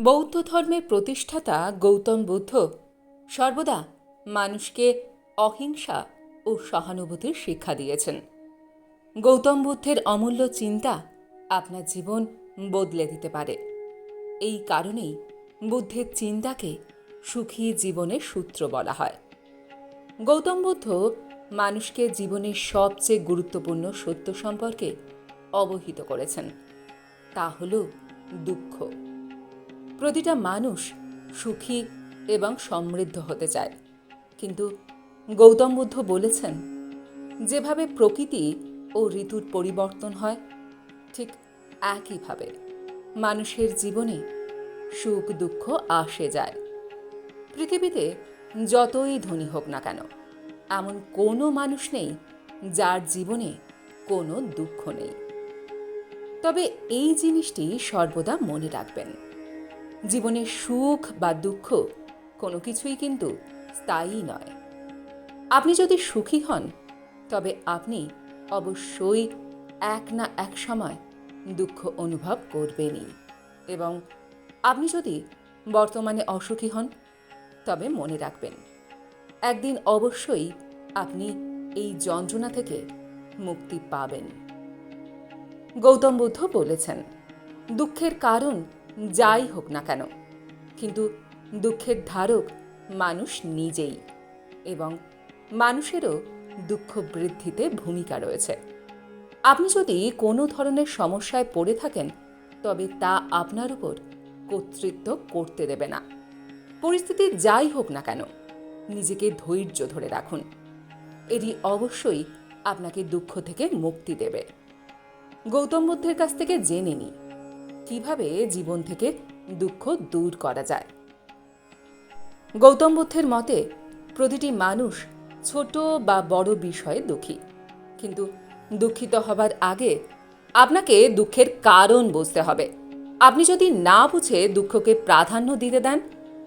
বৌদ্ধ ধর্মের প্রতিষ্ঠাতা গৌতম বুদ্ধ সর্বদা মানুষকে অহিংসা ও সহানুভূতির শিক্ষা দিয়েছেন। গৌতম বুদ্ধের অমূল্য চিন্তা আপনার জীবন বদলে দিতে পারে। এই কারণেই বুদ্ধের চিন্তাকে সুখী জীবনের সূত্র বলা হয়। গৌতম বুদ্ধ মানুষকে জীবনের সবচেয়ে গুরুত্বপূর্ণ সত্য সম্পর্কে অবহিত করেছেন। তা হল দুঃখ। প্রতিটা মানুষ সুখী এবং সমৃদ্ধ হতে চায়। কিন্তু গৌতম বুদ্ধ বলেছেন, যেভাবে প্রকৃতি ও ঋতুর পরিবর্তন হয়, ঠিক একইভাবে মানুষের জীবনে সুখ, দুঃখ আসে যায়। পৃথিবীতে যতই ধনী হোক না কেন, এমন কোনো মানুষ নেই যার জীবনে কোনো দুঃখ নেই। তবে এই জিনিসটি সর্বদা মনে রাখবেন। জীবনের সুখ বা দুঃখ কোনো কিছুই কিন্তু স্থায়ী নয়। আপনি যদি সুখী হন, তবে আপনি অবশ্যই এক না এক সময় দুঃখ অনুভব করবেনই। এবং আপনি যদি বর্তমানে অসুখী হন, তবে মনে রাখবেন, একদিন অবশ্যই আপনি এই যন্ত্রণা থেকে মুক্তি পাবেন। গৌতম বুদ্ধ বলেছেন, দুঃখের কারণ যাই হোক না কেন, কিন্তু দুঃখের ধারক মানুষ নিজেই এবং মানুষেরও দুঃখ বৃদ্ধিতে ভূমিকা রয়েছে। আপনি যদি কোনো ধরনের সমস্যায় পড়ে থাকেন, তবে তা আপনার উপর কর্তৃত্ব করতে দেবে না। পরিস্থিতি যাই হোক না কেন, নিজেকে ধৈর্য ধরে রাখুন। এটি অবশ্যই আপনাকে দুঃখ থেকে মুক্তি দেবে। গৌতম বুদ্ধের কাছ থেকে জেনে নিই কীভাবে জীবন থেকে দুঃখ দূর করা যায়? গৌতম বুদ্ধের মতে, প্রতিটি মানুষ ছোট বা বড় বিষয়ে দুঃখী। কিন্তু দুঃখিত হবার আগে আপনাকে দুঃখের কারণ বুঝতে হবে। আপনি যদি না বুঝে দুঃখকে প্রাধান্য দিতে দেন,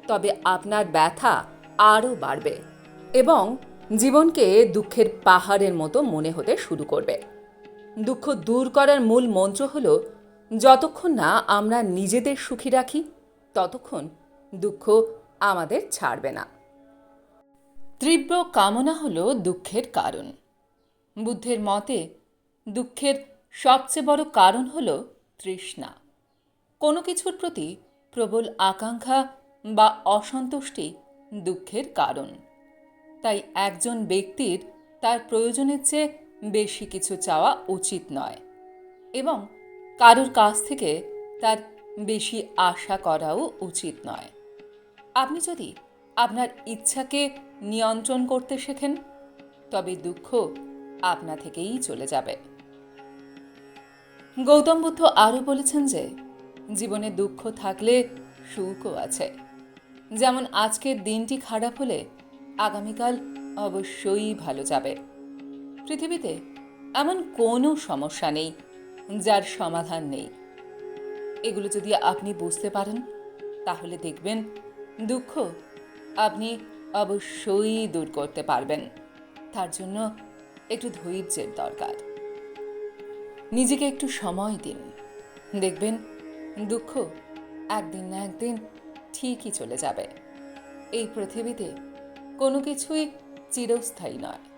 তবে আপনার ব্যথা আরও বাড়বে এবং জীবনকে দুঃখের পাহাড়ের মতো মনে হতে শুরু করবে। দুঃখ দূর করার মূল মন্ত্র হল যতক্ষণ না আমরা নিজেদের সুখী রাখি, ততক্ষণ দুঃখ আমাদের ছাড়বে না। তীব্র কামনা হল দুঃখের কারণ। বুদ্ধের মতে, দুঃখের সবচেয়ে বড় কারণ হল তৃষ্ণা। কোনো কিছুর প্রতি প্রবল আকাঙ্ক্ষা বা অসন্তুষ্টি দুঃখের কারণ। তাই একজন ব্যক্তির তার প্রয়োজনের চেয়ে বেশি কিছু চাওয়া উচিত নয়। এবং কারোর কাছ থেকে তার বেশি আশা করাও উচিত নয়। আপনি যদি আপনার ইচ্ছাকে নিয়ন্ত্রণ করতে শেখেন, তবে দুঃখ আপনা থেকেই চলে যাবে। গৌতম বুদ্ধ আরও বলেছেন যে, জীবনে দুঃখ থাকলে সুখও আছে। যেমন আজকের দিনটি খারাপ হলে আগামীকাল অবশ্যই ভালো যাবে। পৃথিবীতে এমন কোনো সমস্যা নেই যার সমাধান নেই। এগুলো যদি আপনি বুঝতে পারেন, তাহলে দেখবেন দুঃখ আপনি অবশ্যই দূর করতে পারবেন। তার জন্য একটু ধৈর্যের দরকার। নিজেকে একটু সময় দিন। দেখবেন দুঃখ একদিন না একদিন ঠিকই চলে যাবে। এই পৃথিবীতে কোনো কিছুই চিরস্থায়ী নয়।